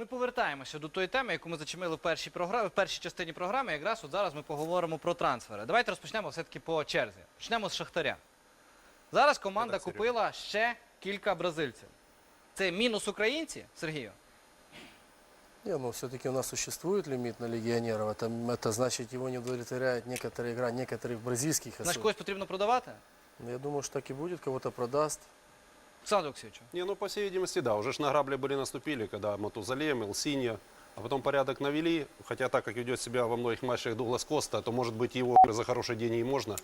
ми повертаємося до тої теми, яку ми зачинили в першій програмі, в першій частині програми. Якраз от зараз ми поговоримо про трансфери. Давайте розпочнемо все-таки по черзі. Почнемо з Шахтаря. Зараз команда Так, Серега. купила ще кілька бразильців. Це мінус українці, Сергію. Не, ну все-таки у нас существует лимит на легионеров. Это, это значит, его не удовлетворяет некоторая игра некоторых бразильских Значить, особ- когось потрібно продавати? Ну, Я думаю, что так и будет, кого-то продаст. Олександр Олексійовичу. Не, ну, по всей видимости, да. Уже ж на грабли были наступили, когда Матузалем, Элсинья, а потом порядок навели. Хотя так, как ведет себя во многих матчах Дуглас Коста, то, может быть, его за хорошие деньги и можно.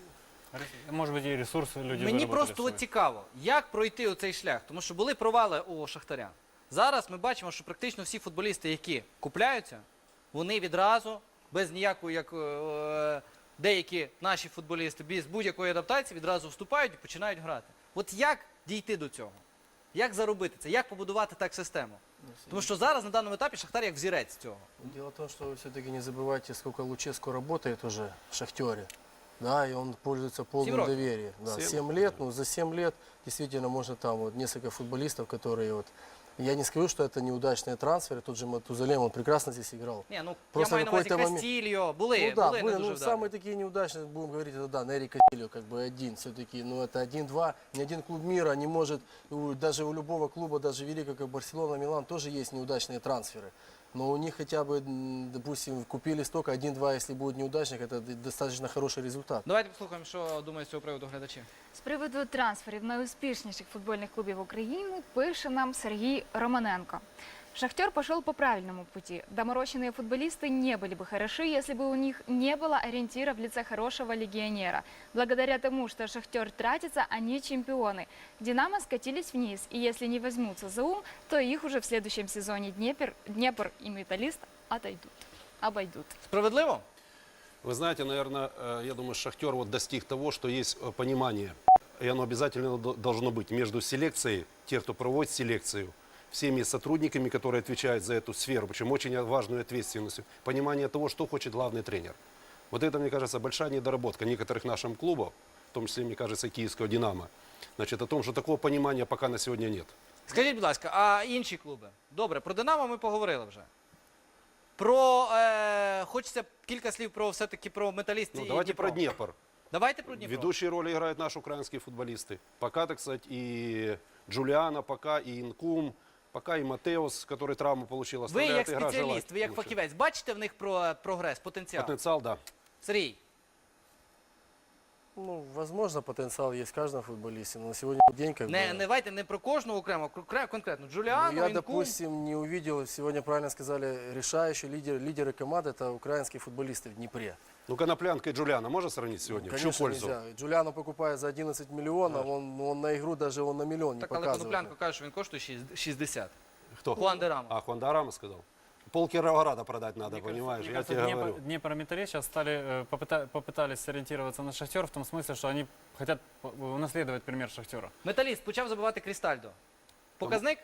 Может быть, и ресурсы люди Мені выработали просто свои. от цікаво, як пройти цей шлях, тому що були провали у Шахтаря. Зараз ми бачимо, що практично всі футболісти, які купляються, вони відразу, без ніякої, як е, деякі наші футболісти, без будь-якої адаптації, відразу вступають і починають грати. От як дійти до цього? Як заробити це? Як побудувати так систему? Тому що зараз на даному етапі Шахтар як взірець цього. Дело в том, что вы все-таки не забывайте, сколько Луческо работает уже в «Шахтере». Да, и он пользуется полным років. доверием. Да, Семь. 7 лет, ну за 7 лет действительно можно там вот несколько футболистов, которые вот... Я не скажу, что это неудачные трансферы, тот же Матузалем, он прекрасно здесь играл. Ні, ну Просто я маю на увазі какой-то момент- Кастільо, були, ну да, були были, не дуже ну вдалі. самые такие неудачные, будем говорить, это да, Нери Катилио, как бы один все-таки, но это один-два, ни один клуб мира не может, у- даже у любого клуба, даже великого, как Барселона, Милан, тоже есть неудачные трансферы. Но у них хотя бы, допустим, купили столько, один-два, если будет неудачник, это достаточно хороший результат. Давайте послухаємо, що думають з цього приводу глядачі. З приводу трансферів найуспішніших футбольних клубів України пише нам Сергей Романенко. Шахтер пошел по правильному пути. Доморощенные футболисты не были бы хороши, если бы у них не было ориентира в лице хорошего легионера. Благодаря тому, что Шахтер тратится, они чемпионы. Динамо скатились вниз, и если не возьмутся за ум, то их уже в следующем сезоне Днепр, Днепр и Металлист отойдут, обойдут. Справедливо? Вы знаете, наверное, э, я думаю, Шахтер вот достиг того, что есть э, понимание, и оно обязательно до- должно быть между селекцией, тех, кто проводит селекцию, всеми сотрудниками, которые отвечают за эту сферу, причем очень важную ответственность, понимание того, что хочет главный тренер. Вот это, мне кажется, большая недоработка некоторых наших клубов, в том числе, мне кажется, киевского «Динамо». Значит, о том, что такого понимания пока на сегодня нет. Скажіть, будь ласка, а інші клуби? Добре, про Динамо ми поговорили вже. Про е, хочеться кілька слів про все-таки про металіст Ну, і давайте Дніпро. про Днепр. Давайте про Дніпро. Ведущие роли играют наши украинские футболисты. Пока, так сказать, и Джулиана, пока и Инкум, пока и Матеус, который травму получил, Ви оставляют як игра спеціаліст, желать ви як лучше. фахівець, бачите в них про прогрес, потенціал? Потенциал, да. Сергій, Ну, возможно, потенциал есть в каждом футболисте, но на сегодня день как не, бы... не давайте не про кожного окремо, кр- конкретно. Ну, Джуліану, я, Інкум. допустим, не увидел, сегодня правильно сказали, решающие лидеры, лидеры команды, это украинские футболисты в Днепре. Ну, Коноплянка и Джулиана можно сравнить сегодня? в чью Конечно, пользу? нельзя. Джулиану покупает за 11 миллионов, он, он на игру даже он на миллион Так, не але показывает. Коноплянко каже, що він коштує шість- 60. Кто? Хуан де Рамо. А, Хуан Дарама сказал. Пол Кировограда продать надо, Мне кажется, понимаешь? мне я кажется, тебе Днепр, говорю. Днепр и Металлист сейчас стали, э, попыта- попытались сориентироваться на Шахтер в том смысле, что они хотят по- унаследовать пример Шахтера. Металіст почав забивати Крістальдо. Показник?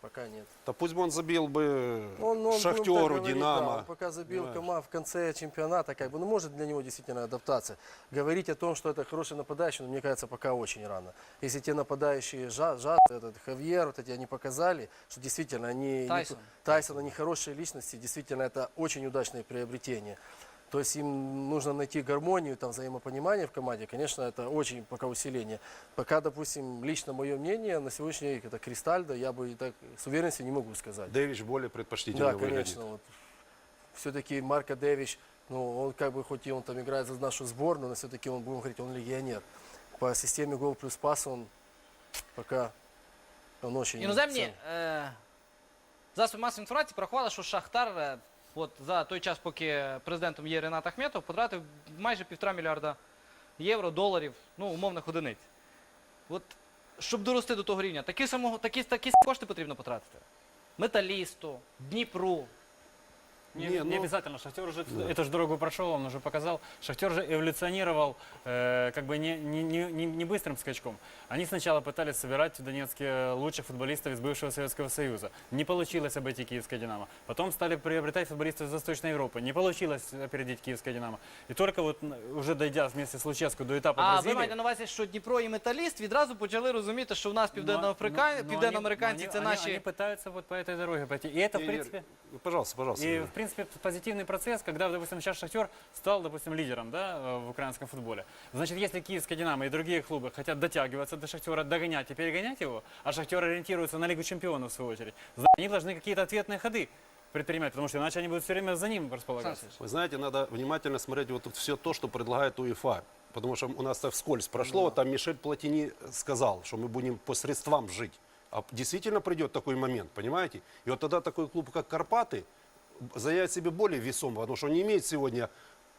Пока нет. Да пусть бы он забил бы Он, он, будем так Шахтеру, говорить, да, Динамо. он пока забил Понимаешь? команд в конце чемпионата, как бы, ну, может для него действительно адаптация. Говорить о том, что это хороший нападающий, ну, мне кажется, пока очень рано. Если те нападающие, Жа, Жа, этот Хавьер, вот эти, они показали, что действительно они... не- Тайсон. Тайсон, они хорошие личности, действительно, это очень удачное приобретение. То есть им нужно найти гармонию, там, взаимопонимание в команде. Конечно, это очень пока усиление. Пока, допустим, лично мое мнение, на сегодняшний день это Кристальдо, я бы и так с уверенностью не могу сказать. Дэвич более предпочтительно Да, выглядит. конечно. Вот. Все-таки Марко Дэвич, ну, он как бы, хоть и он там играет за нашу сборную, но все-таки он, будем говорить, он легионер. По системе гол плюс пас он пока он очень... Іноземні ценный. е, засоби масової інформації порахували, що Шахтар е, от, за той час, поки президентом є Ренат Ахметов, потратив майже півтора мільярда євро, доларів, ну, умовних одиниць. От, щоб дорости до того рівня, такі, самого, такі, такі кошти потрібно потратити. Металісту, Дніпру. Не, Не, не ну- обязательно. Шахтер уже эту же дорогу прошел, он уже показал. Шахтер же эволюционировал э, как бы не, не, не, не- не быстрым скачком. Они сначала пытались собирать в Донецке лучших футболистов из бывшего Советского Союза. Не получилось обойти Киевское «Динамо». Потом стали приобретать футболистов из Восточной Европы. Не получилось опередить Киевское «Динамо». И только вот н- уже дойдя вместе с Луческу до этапа А ви Бразилии... маєте на увазі, що Дніпро і металіст відразу почали розуміти, що в нас но- південноафрика... но- но південноамериканці они- це они- наші. Они пытаются вот по этой дороге пойти. И это, в И- принципе... Ну, Пожалуйста, пожалуйста. И, в принципе, позитивный процесс, когда, допустим, сейчас Шахтер стал, допустим, лидером да, э, в украинском футболе. Значит, если Киевская «Динамо» и другие клубы хотят дотягиваться до Шахтера, догонять и перегонять его, а Шахтер ориентируется на Лигу чемпионов, в свою очередь, значит, они должны какие-то ответные ходы предпринимать, потому что иначе они будут все время за ним располагаться. Вы знаете, надо внимательно смотреть вот все то, что предлагает УЕФА. Потому что у нас так вскользь прошло, вот там Мишель Платини сказал, что мы будем по средствам жить. А действительно придет такой момент, понимаете? И вот тогда такой клуб, как Карпаты, заявит себе более весомо, потому что он не имеет сегодня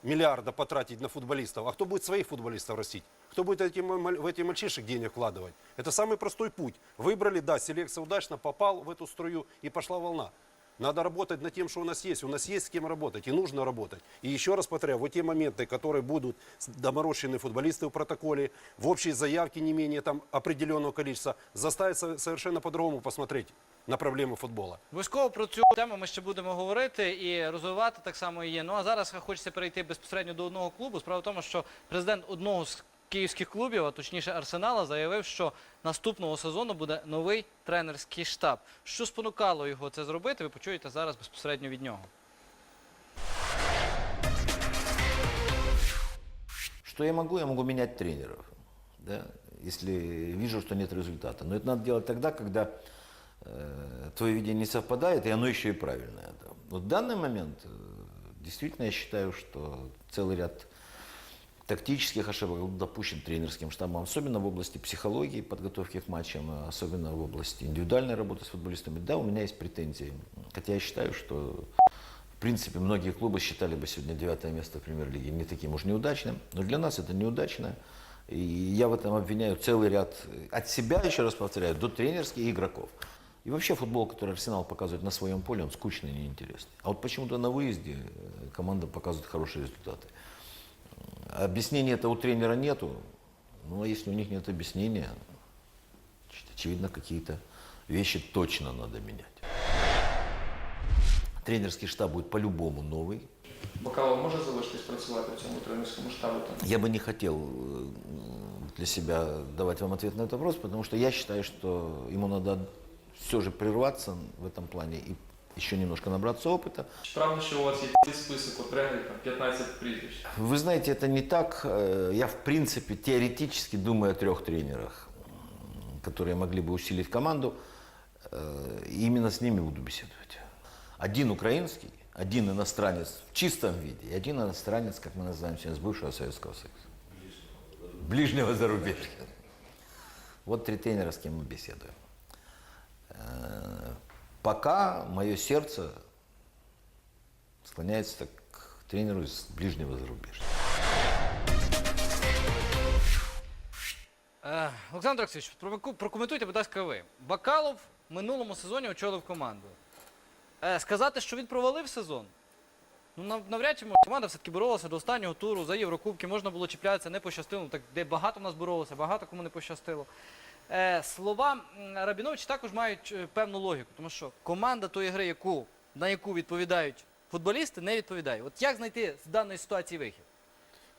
миллиарда потратить на футболистов. А кто будет своих футболистов растить? Кто будет эти, маль- в эти мальчишек денег вкладывать? Это самый простой путь. Выбрали, да, селекция удачно, попал в эту струю и пошла волна. Надо работать над тем, что у нас есть. У нас есть с кем работать, и нужно работать. И еще раз повторяю, вот те моменты, которые будут с- доморощены футболисты в протоколе, в общей заявке не менее там определенного количества, заставить со- совершенно по-другому посмотреть на проблемы футбола. Обов'язково про цю тему ми ще будемо говорити і розвивати так само її. Ну а зараз хочеться перейти безпосередньо до одного клубу. Справа в тому, що президент одного з київських клубів, а точніше Арсенала, заявив, що наступного сезону буде новий тренерський штаб. Що спонукало його це зробити, ви почуєте зараз безпосередньо від нього. Что я могу? Я могу менять тренеров, да, если вижу, что нет результата. Но это надо делать тогда, когда э, твое видение не совпадает, и оно еще и правильное. да. Вот в данный момент э, действительно я считаю, что целый ряд тактических ошибок допущен тренерским штабом, особенно в области психологии, подготовки к матчам, особенно в области индивидуальной работы с футболистами. Да, у меня есть претензии, хотя я считаю, что в принципе, многие клубы считали бы сегодня девятое место в премьер-лиге не таким уж неудачным, но для нас это неудачно. И я в этом обвиняю целый ряд, от себя, еще раз повторяю, до тренерских игроков. И вообще футбол, который Арсенал показывает на своем поле, он скучный и неинтересный. А вот почему-то на выезде э, команда показывает хорошие результаты. Объяснения этого у тренера нету. Ну, а если у них нет объяснения, значит, очевидно, какие-то вещи точно надо менять. Тренерский штаб будет по-любому новый. Бакалов може залишитись працювати в цьому тренерському штабі? Там? Я бы не хотел э, для себя давать вам ответ на этот вопрос, потому что я считаю, что ему надо все же прерваться в этом плане и еще немножко набраться опыта. Чи правда, що у вас є цілий список от тренерів, там 15 прізвищ? Вы знаете, это не так. Э, Я, в принципе, теоретически думаю о трех тренерах, м, которые могли бы усилить команду. Э, И именно с ними буду беседовать. Один украинский, один иностранец в чистом виде, и один иностранец, как мы называем сейчас, с бывшего Советского Союза. Ближнего зарубежья. Вот три тренера, с кем мы беседуем. Пока мое сердце склоняется к тренеру из ближнего зарубежья. Е, Олександр Олексійович, прокоментуйте, будь ласка, ви. Бакалов в минулому сезоні очолив команду. Е, сказати, що він провалив сезон. Ну, нав- навряд чи може. команда все-таки боролася до останнього туру за Єврокубки, можна було чіплятися, не пощастило. Ну, Так де багато в нас боролося, багато кому не пощастило. Е, слова м, Рабіновича також мають е, певну логіку, тому що команда тої гри, яку, на яку відповідають футболісти, не відповідає. От як знайти з даної ситуації вихід?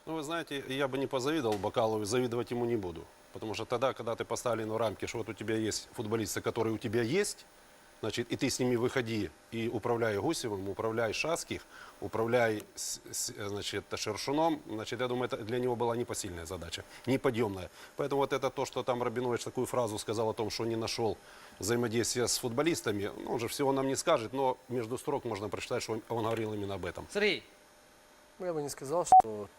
Ну, вы знаете, я бы не позавидовал Бакалову, завидовать ему не буду. Потому что тогда, когда ты поставлен в рамки, что вот у тебя есть футболисты, которые у тебя есть, значит, и ты с ними выходи и управляй Гусевым, управляй Шаских, управляй значит, Шершуном, значит, я думаю, это для него была непосильная задача, неподъемная. Поэтому вот это то, что там Рабинович такую фразу сказал о том, что не нашел взаимодействия с футболистами, ну, он же всего нам не скажет, но между строк можно прочитать, что он, он говорил именно об этом. Сергій, Ну, Я бы не сказал, что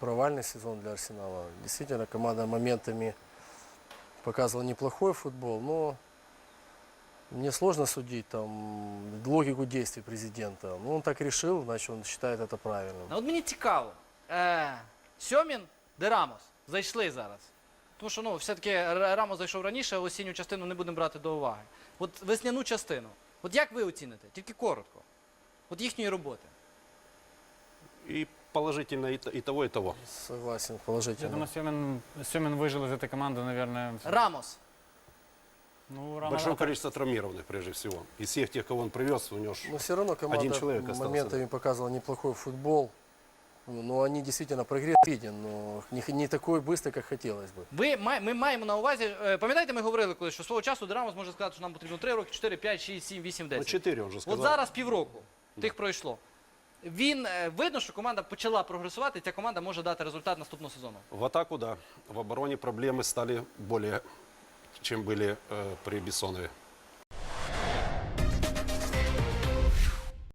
провальный сезон для Арсенала. Действительно, команда моментами показывала неплохой футбол, но мне сложно судить там логику действий президента. Ну, он так решил, значит, он считает это правильным. А от мені цікаво. Е, Сьомін, де Рамос, зайшли зараз. Тому що ну, все-таки Р- Рамос зайшов раніше, а осінню частину не будемо брати до уваги. От весняну частину. От як ви оціните? Тільки коротко. От їхньої роботи. И положительно и, т- и того, и того. Согласен, Я положительно. думаю, Семин, Семин выжил из этой команды, наверное. Рамос. Ну, Рама- Большое количество травмированных, прежде всего. Из всех тех, кого он привез, у него ж Но все равно команда Один человек остался. моментами показывала неплохой футбол. Ну, Но они действительно прогресс виден, но не, не такой быстрый, как хотелось бы. Ви май- ми маємо на увазі. е, Пам'ятаєте, ми говорили колись, що свого часу Динамо може сказати, що нам потрібно 3 роки, 4, 5, 6, 7, 8, ну, 10. 4 он же сказал. От зараз півроку тих пройшло. Він е, видно, що команда почала прогресувати, і ця команда може дати результат наступного сезону. В атаку, да. В обороне проблемы стали более, чем были э, при Бессонове.